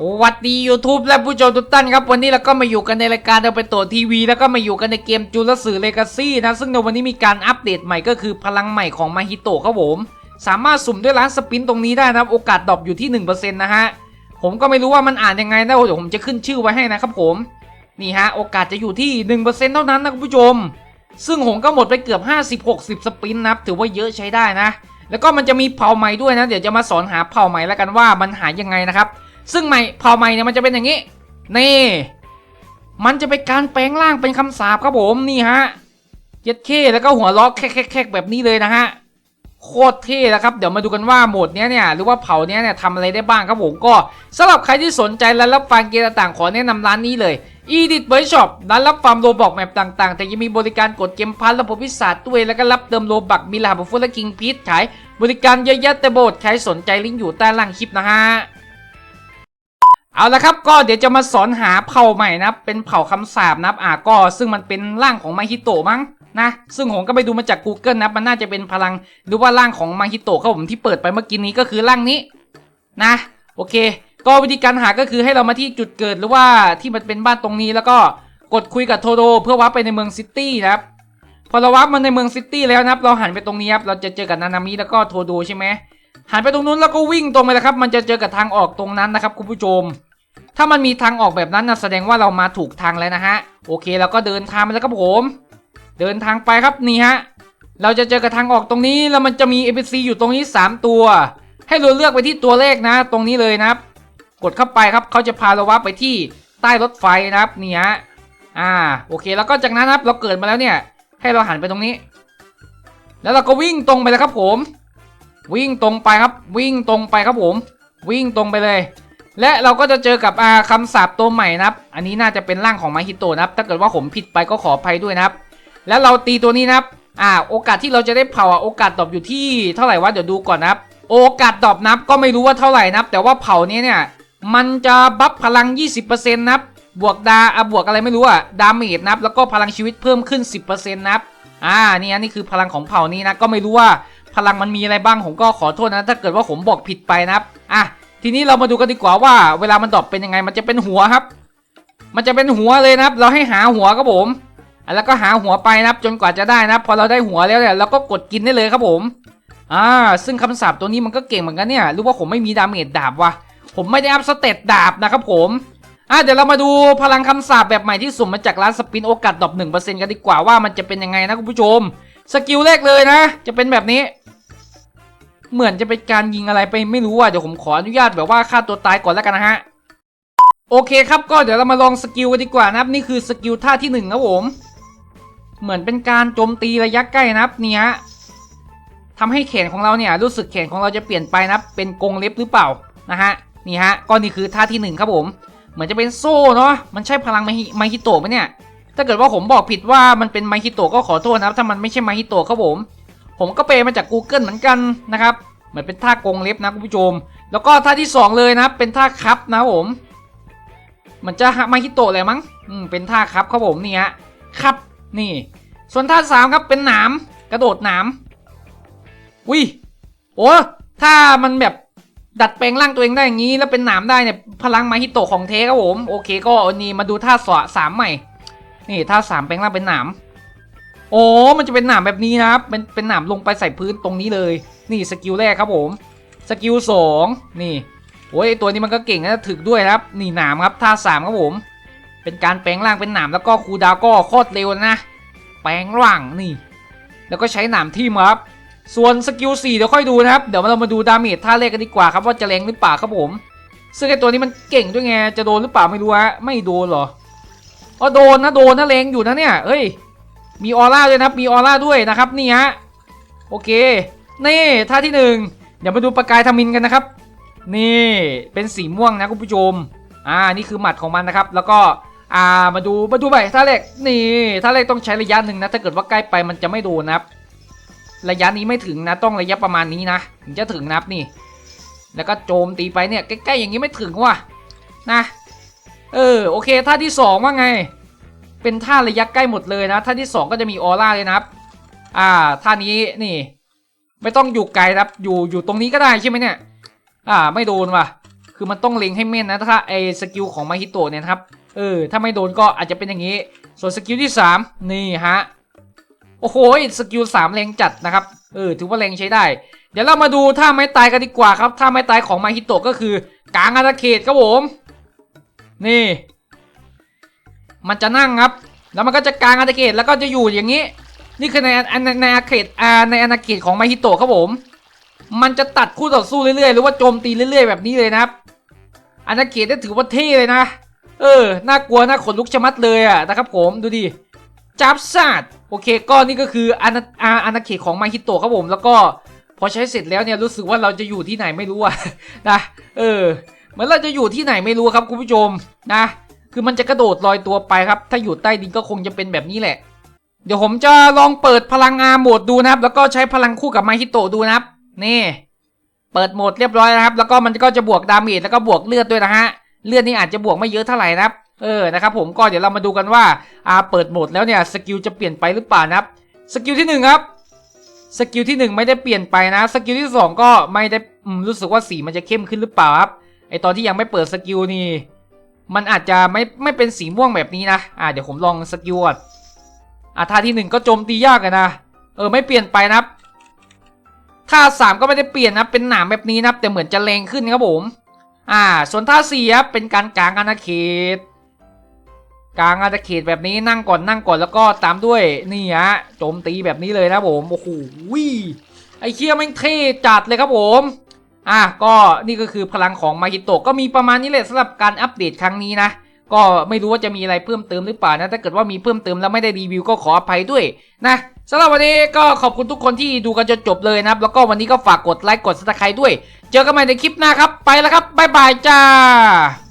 สวัสดี YouTube และผู้ชมทุกท่านครับ วันนี้เราก็มาอยู่กันในรายการเราไปตัวทีวี แล้วก็มาอยู่กันในเกมจูราสือเลกาซี่นะ ซึ่งในวันนี้มีการอัปเดตใหม่ก็คือพลังใหม่ของมาฮิโตะครับผม สามารถสุ่มด้วยร้านสปินตรงนี้ได้นะครับ โอกาสดรอปอยู่ที่ 1%นะฮะ ผมก็ไม่รู้ว่ามันอ่านยังไงนะเดี๋ยวผมจะขึ้นชื่อไว้ให้นะครับผม นี่ฮะ โอกาสจะอยู่ที่ 1%เท่านั้นนะคุณผู้ชม ซึ่งผมก็หมดไปเกือบ 50-60 สปินนะถือว่าเยอะใช้ได้นะ แล้วก็มันจะมีเผ่าใหม่ด้วยนะ เดี๋ยวจะมาสอนหาเผ่าใหม่แล้วกันว่ามันหายังไงนะครับ ซึ่งใหม่เผ่าใหม่เนี่ยมันจะเป็นอย่างนี้ นี่ มันจะเป็นการแปลงร่างเป็นคำสาปครับผมนี่ฮะเย็ดเข้แล้วก็หัวล้อแคกๆๆแบบนี้เลยนะฮะโคตรเท่นะครับเดี๋ยวมาดูกันว่าโหมดเนี้ยเนี่ยหรือว่าเผ่าเนี้ยเนี่ยทำอะไรได้บ้างครับผมก็สำหรับใครที่สนใจและรับฟังเกมต่างๆ ขอแนะนำร้านนี้เลย Edit w o r k s h o p ร้านรับฟาร์มโลบอกแมปต่างๆ แต่ยังมีบริการกดเกมพันระบบพิศาจด้วย แล้วก็รับเติมโลบักมีรหัสบุฟเฟ่และคิงพีทขาย บริการเยอะแยะแต่โบดใครสนใจลิงก์อยู่ใต้ล่างคลิปนะฮะ เอาละครับก็เดี๋ยวจะมาสอนหาเผ่าใหม่นะเป็นเผ่าคำสาบนะอ่าก็ซึ่งมันเป็นร่างของมาฮิโตะมั้งนะซึ่งผมก็ไปดูมาจาก Google นะมันน่าจะเป็นพลังหรือว่าร่างของมาฮิโตะครับผมที่เปิดไปเมื่อกี้นี้ก็คือร่างนี้นะโอเค ก็วิธีการหาก็คือให้เรามาที่จุดเกิดหรือว่าที่มันเป็นบ้านตรงนี้แล้วก็กดคุยกับโทโดเพื่อวับไปในเมืองซิตี้นะครับพอเราวับมาในเมืองซิตี้แล้วนะครับเราหันไปตรงนี้ครับเราจะเจอกับนานามิแล้วก็โทโดใช่ไหม หันไปตรงนู้นแล้วก็วิ่งตรงไปเลยครับ มันจะเจอกับทางออกตรงนั้นนะครับคุณผู้ชม ถ้ามันมีทางออกแบบนั้นนะแสดงว่าเรามาถูกทางแล้วนะฮะ โอเคเราก็เดินทางไปแล้วครับผม เดินทางไปครับนี่ฮะ เราจะเจอกับทางออกตรงนี้แล้วมันจะมี NPC อยู่ตรงนี้ 3 ตัว ให้เราเลือกไปที่ตัวเลขนะ ตรงนี้เลยนะครับ กดเข้าไปครับเขาจะพาเราวับไปที่ใต้รถไฟนะครับนี่ฮะ อ่า โอเคแล้วก็จากนั้นครับเราเกิดมาแล้วเนี่ย ให้เราหันไปตรงนี้ แล้วเราก็วิ่งตรงไปเลยครับผม วิ่งตรงไปครับ วิ่งตรงไปครับผม วิ่งตรงไปเลย และเราก็จะเจอกับอาคำสาปตัวใหม่นะครับ อันนี้น่าจะเป็นร่างของมาฮิโตะนะครับ ถ้าเกิดว่าผมผิดไปก็ขออภัยด้วยนะครับ แล้วเราตีตัวนี้นะครับ อ่า โอกาสที่เราจะได้เผาโอกาสดอปอยู่ที่เท่าไหร่วะเดี๋ยวดูก่อนนะครับ โอกาสดอปนับก็ไม่รู้ว่าเท่าไหร่นะครับ แต่ว่าเผานี้เนี่ยมันจะบัฟพลัง 20%นะครับบวกดาอะบวกอะไรไม่รู้อะดาเมจนะครับแล้วก็พลังชีวิตเพิ่มขึ้น 10%นะครับอ่านี่อันนี่คือพลังของเผ่านี้นะก็ไม่รู้ว่า พลังมันมีอะไรบ้างผมก็ขอโทษนะถ้าเกิดว่าผมบอกผิดไปนะครับอะทีนี้เรามาดูกันดีกว่าว่าเวลามันดรอปเป็นยังไงมันจะเป็นหัวครับ มันจะเป็นหัวเลยนะครับ เราให้หาหัวครับผมแล้วก็หาหัวไปนะครับจนกว่าจะได้นะครับพอเราได้หัวแล้วเนี่ยเราก็กดกินได้เลยครับผมอ่าซึ่งคำสาปตัวนี้มันก็เก่งเหมือนกันเนี่ยรู้ว่าผมไม่มีดาเมจดาบว่ะผมไม่ได้อัพสเตตดาบนะครับผมอะเดี๋ยวเรามาดูพลังคำสาปแบบใหม่ที่สุ่มมาจากร้านสปินโอกาสดรอปหนึ่งเปอร์เซ็นต์กันดีกว่าว่ามันจะเป็นยังไงนะคุณผู้ชม สกิลแรกเลยนะ จะเป็นแบบนี้ เหมือนจะเป็นการยิงอะไรไปไม่รู้อะเดี๋ยวผมขออนุญาตแบบว่าฆ่าตัวตายก่อนแล้วกันนะฮะโอเคครับก็เดี๋ยวเรามาลองสกิลกันดีกว่านะครับนี่คือสกิลท่าที่หนึ่งครับผมเหมือนเป็นการโจมตีระยะใกล้นะครับเนี่ยทำให้แขนของเราเนี่ยรู้สึกแขนของเราจะเปลี่ยนไปนะครับเป็นกรงเล็บหรือเปล่านะฮะนี่ฮะก็นี่คือท่าที่หนึ่งครับผมเหมือนจะเป็นโซ่เนาะมันใช่พลังไมฮิไมฮิโตะไหมเนี่ยถ้าเกิดว่าผมบอกผิดว่ามันเป็นไมฮิโตะก็ขอโทษนะครับถ้ามันไม่ใช่ไมฮิโตะครับผม ผมก็เปมาจาก Google เหมือนกันนะครับเหมือนเป็นท่ากงเล็บนะคุณผู้ชม แล้วก็ท่าที่สองเลยนะเป็นท่าคับนะผมมันจะมาฮิโตะเลยมั้งอืมเป็นท่าครับครับผมนี่ฮะครับนี่ ส่วนท่าสามครับเป็นหนามกระโดดหนามวิโอ้ถ้ามันแบบดัดแปลงร่างตัวเองได้อย่างนี้แล้วเป็นหนามได้เนี่ยพลังมาฮิโตะของเทครับผมโอเคก็อันนี้มาดูท่าสสามใหม่ นี่ท่าสามแปลงร่างเป็นหนาม โอ้มันจะเป็นหนามแบบนี้นะครับเป็นเป็นหนามลงไปใส่พื้นตรงนี้เลย นี่สกิลแรกครับผมสกิลสองนี่โอ้ยตัวนี้มันก็เก่งนะถึกด้วยครับ นี่หนามครับท่าสามครับผม เป็นการแปลงร่างเป็นหนามแล้วก็คูดาวก็โคตรเร็วนะ แปลงร่างนี่ แล้วก็ใช้หนามทิ่มครับ ส่วนสกิลสี่เดี๋ยวค่อยดูนะครับ เดี๋ยวเรามาดูดาเมจท่าแรกกันดีกว่าครับว่าจะแรงหรือเปล่าครับผม ซึ่งไอ้ตัวนี้มันเก่งด้วยไงจะโดนหรือเปล่าไม่รู้ฮะไม่โดนเหรออ๋อโดนนะโดนนะแรงอยู่นะเนี่ยเฮ้ย มีออร่าด้วยนะครับ มีออร่าด้วยนะครับนี่ฮะโอเค นี่ท่าที่หนึ่งเดี๋ยวมาดูประกายทมินกันนะครับ นี่เป็นสีม่วงนะคุณผู้ชมอ่านี่คือหมัดของมันนะครับ แล้วก็อ่ามาดูมาดูไปท่าแรกนี่ท่าแรกต้องใช้ระยะหนึ่งนะถ้าเกิดว่าใกล้ไปมันจะไม่โดนนะครับ ระยะนี้ไม่ถึงนะต้องระยะประมาณนี้นะถึงจะถึงนับนี่ แล้วก็โจมตีไปเนี่ยใกล้ๆอย่างนี้ไม่ถึงว่ะนะ เออโอเคท่าที่สองว่าไง เป็นท่าระยะใกล้หมดเลยนะท่าที่สองก็จะมีออร่าเลยนะครับ อ่าท่านี้นี่ ไม่ต้องอยู่ไกลครับ อยู่อยู่ตรงนี้ก็ได้ใช่ไหมเนี่ย อ่า ไม่โดนว่ะ คือมันต้องเล็งให้แม่นนะถ้าไอสกิลของมาฮิโตะเนี่ยครับเออถ้าไม่โดนก็อาจจะเป็นอย่างนี้ ส่วนสกิลที่ 3 นี่ฮะโอ้โหสกิล3แรงจัดนะครับเออถือว่าแรงใช้ได้ เดี๋ยวเรามาดูท่าไม้ตายกันดีกว่าครับท่าไม้ตายของมาฮิโตะก็คือกลางอาณาเขตครับผม นี่ มันจะนั่งครับ แล้วมันก็จะกลางอาณาเขตแล้วก็จะอยู่อย่างนี้ นี่คือในในในอาณาเขตอาในอาณาเขตของมาฮิโตะครับผม มันจะตัดคู่ต่อสู้เรื่อยๆ หรือว่าโจมตีเรื่อยๆ แบบนี้เลยนะครับอาณาเขตนี่ถือว่าเท่เลยนะ เออ น่ากลัวน่าขนลุกชะมัดเลยอะนะครับผม ดูดิ จับซาดโอเค ก็นี่ก็คืออาณาอาณาเขตของมาฮิโตะครับผม แล้วก็พอใช้เสร็จแล้วเนี่ยรู้สึกว่าเราจะอยู่ที่ไหนไม่รู้อะนะ เออ เหมือนเราจะอยู่ที่ไหนไม่รู้ครับคุณผู้ชมนะ คือมันจะกระโดดลอยตัวไปครับ ถ้าอยู่ใต้ดินก็คงจะเป็นแบบนี้แหละ เดี๋ยวผมจะลองเปิดพลังงาโหมดดูนะครับ แล้วก็ใช้พลังคู่กับมาฮิโตดูนะครับ นี่ เปิดโหมดเรียบร้อยนะครับ แล้วก็มันก็จะบวกดาเมจแล้วก็บวกเลือดด้วยนะฮะ เลือดนี่อาจจะบวกไม่เยอะเท่าไหร่นะครับ เออ นะครับผมก็เดี๋ยวเรามาดูกันว่าอาเปิดโหมดแล้วเนี่ยสกิลจะเปลี่ยนไปหรือเปล่านะครับ สกิลที่หนึ่งครับ สกิลที่หนึ่งไม่ได้เปลี่ยนไปนะ สกิลที่สองก็ไม่ได้รู้สึกว่าสีมันจะเข้มขึ้นหรือเปล่าครับ ไอตอนที่ยังไม่เปิดสกิลนี่ มันอาจจะไม่ไม่เป็นสีม่วงแบบนี้นะ อ่าเดี๋ยวผมลองสกิลก่อนอ่าท่าที่หนึ่งก็โจมตียากนะ เออไม่เปลี่ยนไปนะครับท่าสามก็ไม่ได้เปลี่ยนนะ เป็นหนามแบบนี้นะแต่เหมือนจะแรงขึ้นครับผม อ่า ส่วนท่าสี่ครับเป็นการกลางอาณาเขตกลางอาณาเขตแบบนี้นั่งก่อนนั่งก่อนแล้วก็ตามด้วยนี่ฮะโจมตีแบบนี้เลยนะผมโอ้โหไอ้เคียแม่งเท่จัดเลยครับผม อะก็นี่ก็คือพลังของมาฮิโตะก็มีประมาณนี้แหละสำหรับการอัปเดตครั้งนี้นะ ก็ไม่รู้ว่าจะมีอะไรเพิ่มเติมหรือเปล่านะ ถ้าเกิดว่ามีเพิ่มเติมแล้วไม่ได้รีวิวก็ขออภัยด้วยนะสำหรับวันนี้ก็ขอบคุณทุกคนที่ดูกันจนจบเลยนะครับ แล้วก็วันนี้ก็ฝากกดไลค์กดซับสไครต์ด้วย เจอกันใหม่ในคลิปหน้าครับ ไปแล้วครับบ๊ายบายจ้า